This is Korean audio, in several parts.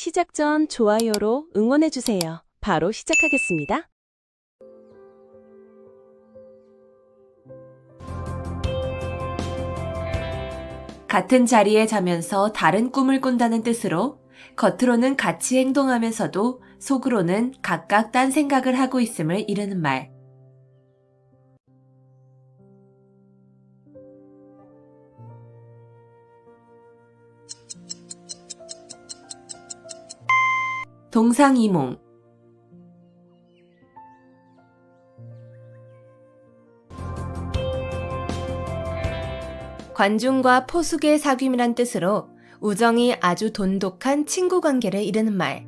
시작 전 좋아요로 응원해주세요. 바로 시작하겠습니다. 같은 자리에 자면서 다른 꿈을 꾼다는 뜻으로 겉으로는 같이 행동하면서도 속으로는 각각 딴 생각을 하고 있음을 이르는 말. 동상이몽 관중과 포숙의 사귐이란 뜻으로 우정이 아주 돈독한 친구 관계를 이르는 말.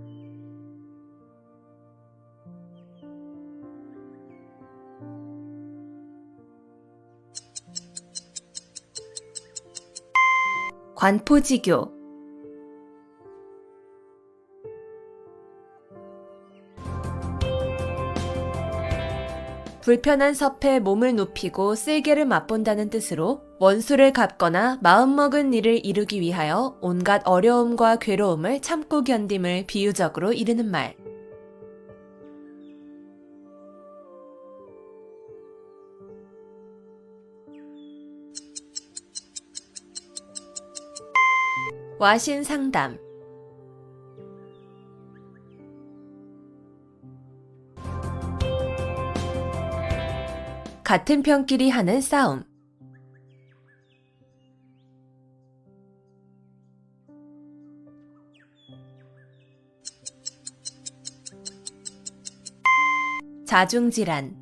관포지교 불편한 섭에 몸을 눕히고 쓸개를 맛본다는 뜻으로 원수를 갚거나 마음먹은 일을 이루기 위하여 온갖 어려움과 괴로움을 참고 견딤을 비유적으로 이르는 말. 와신 상담 같은 편끼리 하는 싸움. 자중질환.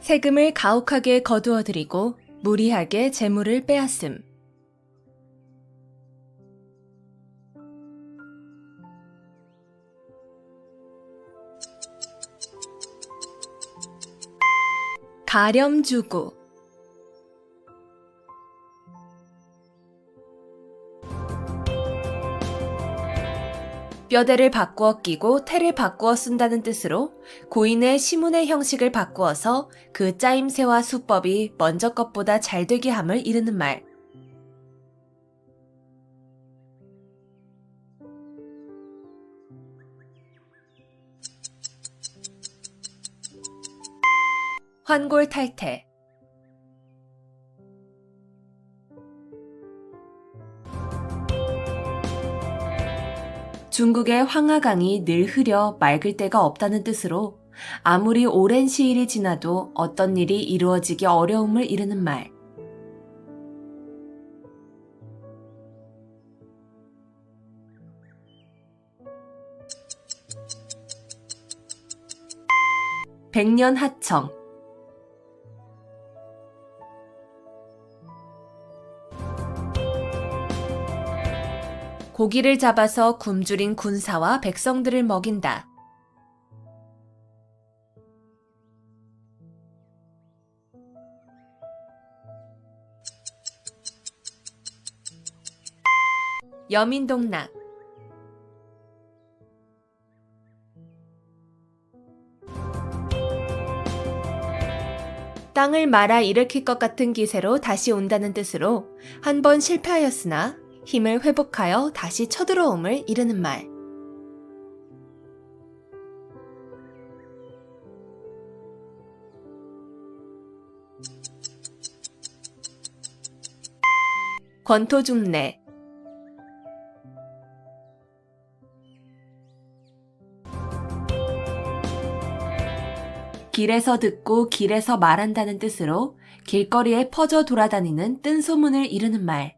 세금을 가혹하게 거두어들이고 무리하게 재물을 빼앗음. 가렴 주고 뼈대를 바꾸어 끼고 태를 바꾸어 쓴다는 뜻으로 고인의 시문의 형식을 바꾸어서 그 짜임새와 수법이 먼저 것보다 잘 되게 함을 이르는 말. 환골 탈태 중국의 황하강이 늘 흐려 맑을 때가 없다는 뜻으로 아무리 오랜 시일이 지나도 어떤 일이 이루어지기 어려움을 이르는 말. 백년 하청 고기를 잡아서 굶주린 군사와 백성들을 먹인다. 여민동락 땅을 말아 일으킬 것 같은 기세로 다시 온다는 뜻으로 한 번 실패하였으나 힘을 회복하여 다시 쳐들어옴을 이르는 말. 권토중래 길에서 듣고 길에서 말한다는 뜻으로 길거리에 퍼져 돌아다니는 뜬 소문을 이르는 말.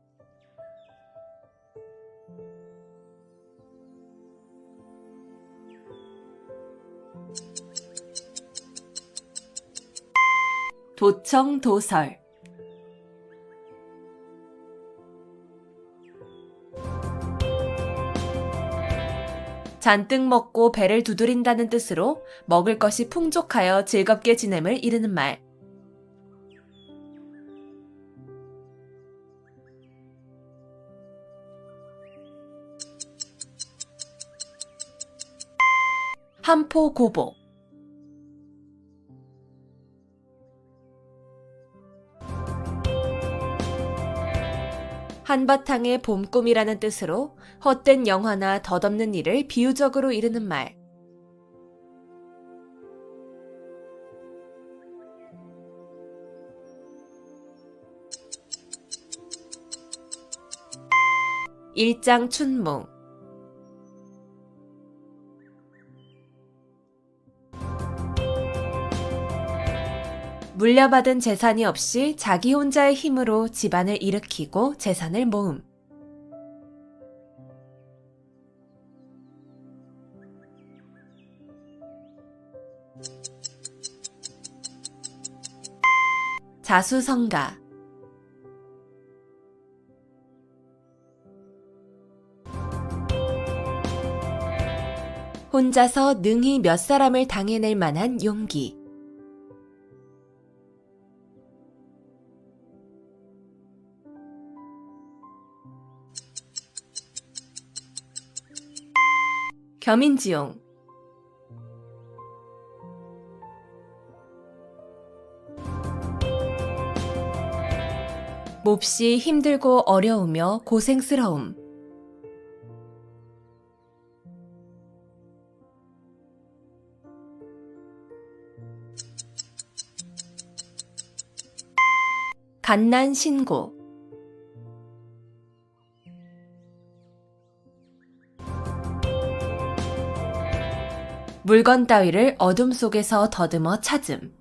도청 도설 잔뜩 먹고 배를 두드린다는 뜻으로 먹을 것이 풍족하여 즐겁게 지냄을 이르는 말. 한포 고보 한바탕의 봄꿈이라는 뜻으로 헛된 영화나 덧없는 일을 비유적으로 이르는 말. 일장 춘몽 물려받은 재산이 없이 자기 혼자의 힘으로 집안을 일으키고 재산을 모음. 자수성가 혼자서 능히 몇 사람을 당해낼 만한 용기. 겸인지용 몹시 힘들고 어려우며 고생스러움. 갓난 신고 물건 따위를 어둠 속에서 더듬어 찾음.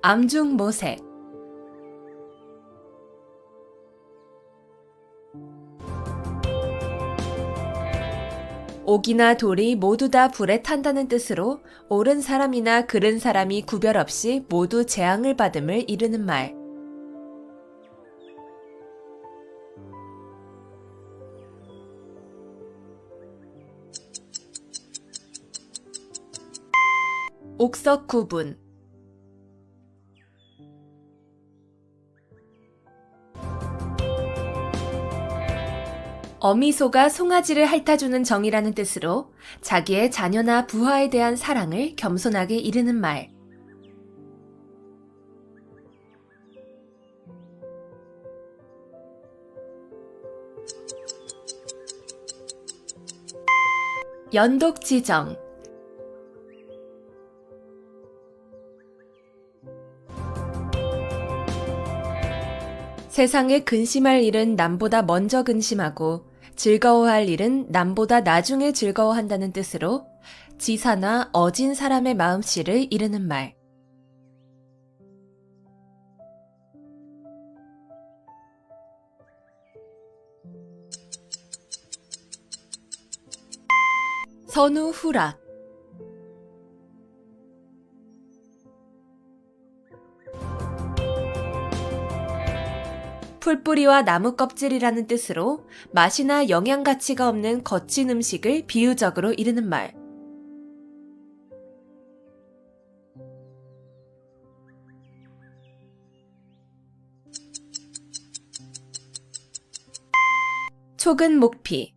암중 모색 옥이나 돌이 모두 다 불에 탄다는 뜻으로 옳은 사람이나 그른 사람이 구별 없이 모두 재앙을 받음을 이르는 말. 옥석 구분 어미소가 송아지를 핥아주는 정이라는 뜻으로 자기의 자녀나 부하에 대한 사랑을 겸손하게 이르는 말. 연독지정 세상에 근심할 일은 남보다 먼저 근심하고 즐거워할 일은 남보다 나중에 즐거워한다는 뜻으로 지사나 어진 사람의 마음씨를 이르는 말. 선우 후락 풀뿌리와 나무 껍질이라는 뜻으로 맛이나 영양 가치가 없는 거친 음식을 비유적으로 이르는 말. 촉은 목피